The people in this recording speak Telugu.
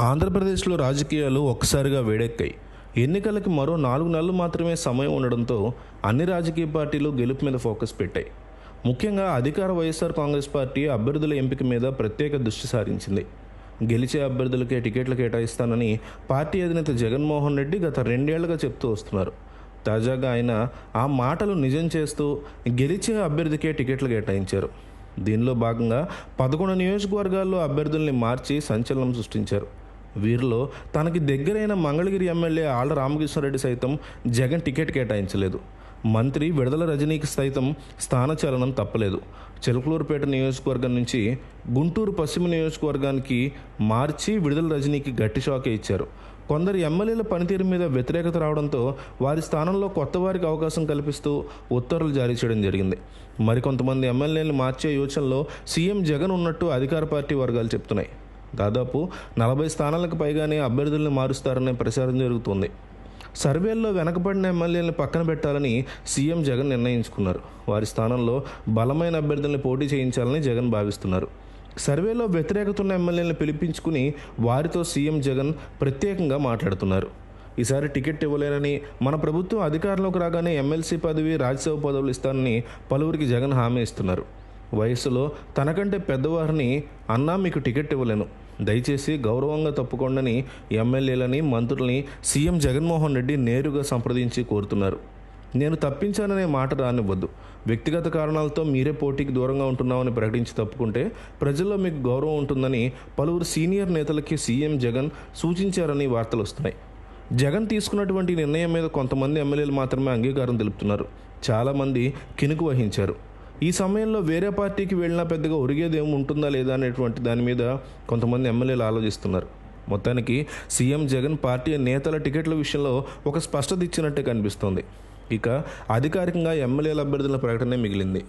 ఆంధ్రప్రదేశ్లో రాజకీయాలు ఒక్కసారిగా వేడెక్కాయి. ఎన్నికలకి మరో నాలుగు నెలలు మాత్రమే సమయం ఉండడంతో అన్ని రాజకీయ పార్టీలు గెలుపు మీద ఫోకస్ పెట్టాయి. ముఖ్యంగా అధికార వైఎస్ఆర్ కాంగ్రెస్ పార్టీ అభ్యర్థుల ఎంపిక మీద ప్రత్యేక దృష్టి సారించింది. గెలిచే అభ్యర్థులకే టికెట్లు కేటాయిస్తానని పార్టీ అధినేత జగన్మోహన్ రెడ్డి గత రెండేళ్ళుగా చెప్తూ వస్తున్నారు. తాజాగా ఆయన ఆ మాటలు నిజం చేస్తూ గెలిచే అభ్యర్థికే టికెట్లు కేటాయించారు. దీనిలో భాగంగా పదకొండు నియోజకవర్గాల్లో అభ్యర్థుల్ని మార్చి సంచలనం సృష్టించారు. వీరిలో తనకి దగ్గరైన మంగళగిరి ఎమ్మెల్యే ఆళ్ళ రామకృష్ణారెడ్డి సైతం జగన్ టికెట్ కేటాయించలేదు. మంత్రి విడుదల రజనీకి సైతం స్థానచలనం తప్పలేదు. చిలకలూరుపేట నియోజకవర్గం నుంచి గుంటూరు పశ్చిమ నియోజకవర్గానికి మార్చి విడుదల రజనీకి గట్టి షాకే ఇచ్చారు. కొందరు ఎమ్మెల్యేల పనితీరు మీద వ్యతిరేకత రావడంతో వారి స్థానంలో కొత్త వారికి అవకాశం కల్పిస్తూ ఉత్తర్వులు జారీ చేయడం జరిగింది. మరికొంతమంది ఎమ్మెల్యేలను మార్చే యోచనలో సీఎం జగన్ ఉన్నట్టు అధికార పార్టీ వర్గాలు చెప్తున్నాయి. దాదాపు నలభై స్థానాలకు పైగానే అభ్యర్థులను మారుస్తారనే ప్రచారం జరుగుతుంది. సర్వేల్లో వెనకబడిన ఎమ్మెల్యేలను పక్కన పెట్టాలని సీఎం జగన్ నిర్ణయించుకున్నారు. వారి స్థానంలో బలమైన అభ్యర్థుల్ని పోటీ చేయించాలని జగన్ భావిస్తున్నారు. సర్వేలో వ్యతిరేకత ఉన్న ఎమ్మెల్యేలను పిలిపించుకుని వారితో సీఎం జగన్ ప్రత్యేకంగా మాట్లాడుతున్నారు. ఈసారి టికెట్ ఇవ్వలేనని మన ప్రభుత్వం అధికారంలోకి రాగానే ఎమ్మెల్సీ పదవి రాజ్యసభ పదవులు ఇస్తానని పలువురికి జగన్ హామీ ఇస్తున్నారు. వయసులో తనకంటే పెద్దవారిని అన్నా మీకు టికెట్ ఇవ్వలేను. దయచేసి గౌరవంగా తప్పుకోండని ఎమ్మెల్యేలని మంత్రుల్ని సీఎం జగన్మోహన్ రెడ్డి నేరుగా సంప్రదించి కోరుతున్నారు. నేను తప్పించాననే మాట రానివ్వద్దు. వ్యక్తిగత కారణాలతో మీరే పోటీకి దూరంగా ఉంటున్నామని ప్రకటించి తప్పుకుంటే ప్రజల్లో మీకు గౌరవం ఉంటుందని పలువురు సీనియర్ నేతలకి సీఎం జగన్ సూచించారని వార్తలు వస్తున్నాయి. జగన్ తీసుకున్నటువంటి నిర్ణయం మీద కొంతమంది ఎమ్మెల్యేలు మాత్రమే అంగీకారం తెలుపుతున్నారు. చాలామంది కినుకు వహించారు. ఈ సమయంలో వేరే పార్టీకి వెళ్ళినా పెద్దగా ఒరిగేది ఏమి ఉంటుందా లేదా అనేటువంటి దాని మీద కొంతమంది ఎమ్మెల్యేలు ఆలోచిస్తున్నారు. మొత్తానికి సీఎం జగన్ పార్టీ నేతల టికెట్ల విషయంలో ఒక స్పష్టత ఇచ్చినట్టే కనిపిస్తోంది. ఇక అధికారికంగా ఎమ్మెల్యేల అభ్యర్థుల ప్రకటనే మిగిలింది.